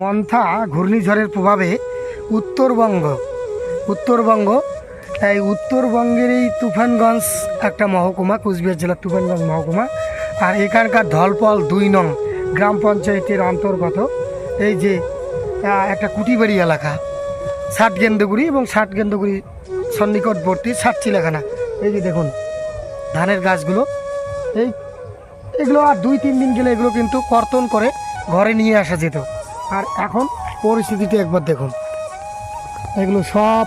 মন্থা ঘূর্ণিঝড়ের প্রভাবে উত্তরবঙ্গ উত্তরবঙ্গ এই উত্তরবঙ্গের এই তুফানগঞ্জ একটা মহকুমা, কুচবিহার জেলার তুফানগঞ্জ মহকুমা। আর এখানকার ধলপল দুই নং গ্রাম পঞ্চায়েতের অন্তর্গত এই যে একটা কুটিবাড়ি এলাকা ষাট গেন্দগুড়ি এবং ষাট গেন্দগুড়ি সন্নিকটবর্তী ষাট চিলাখানা এই যে দেখুন, ধানের গাছগুলো, এই, এগুলো আর দুই তিন দিন গেলে এগুলো কিন্তু কর্তন করে ঘরে নিয়ে আসা যেত। আর এখন পরিস্থিতিটা একবার দেখুন। এগুলো সব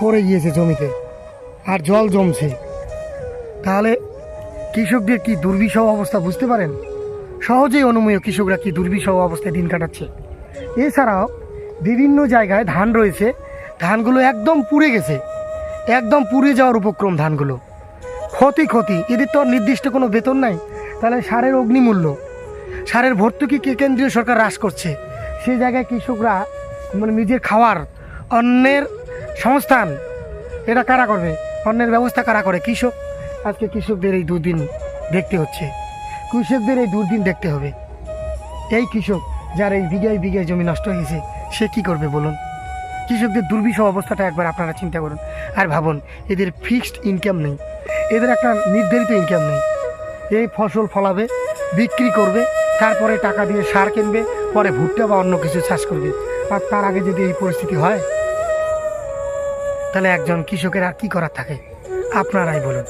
পড়ে গিয়েছে জমিতে, আর জল জমছে। তাহলে কৃষকদের কি দুর্বিষহ অবস্থা বুঝতে পারেন? সহজেই অনুমেয় কৃষকরা কি দুর্বিষহ অবস্থায় দিন কাটাচ্ছে? এছাড়াও বিভিন্ন জায়গায় ধান রয়েছে, ধানগুলো একদম পুড়ে গেছে, একদম পুড়ে যাওয়ার উপক্রম ধানগুলো। ক্ষতি ক্ষতি, এদের তো নির্দিষ্ট কোনো বেতন নাই, তাহলে সারের অগ্নিমূল্য। সারের ভর্তুকি কে কেন্দ্রীয় সরকার হ্রাস করছে? সেই জায়গায় কৃষকরা মানে নিজের খাওয়ার অন্যের সংস্থান, এটা কারা করবে? অন্যের ব্যবস্থা কারা করে? কৃষক। আজকে কৃষকদের এই দুদিন দেখতে হচ্ছে। কৃষকদের এই দুর্দিন দেখতে হবে। এই কৃষক যার এই বিঘায় বিঘায় জমি নষ্ট হয়ে গেছে, সে কি করবে বলুন? কৃষকদের দুর্বিষহ অবস্থাটা একবার আপনারা চিন্তা করুন। আর ভাবুন, এদের ফিক্সড ইনকাম নেই। এদের একটা নির্ধারিত ইনকাম নেই। এই ফসল ফলাবে, বিক্রি করবে তারপরে টাকা দিয়ে সার কিনবে, পরে ভুট্টা বা অন্য কিছু চাষ করবে। আর তার আগে যদি এই পরিস্থিতি হয়, তাহলে একজন কৃষকের আর কি করার থাকে? আপনারাই বলুন।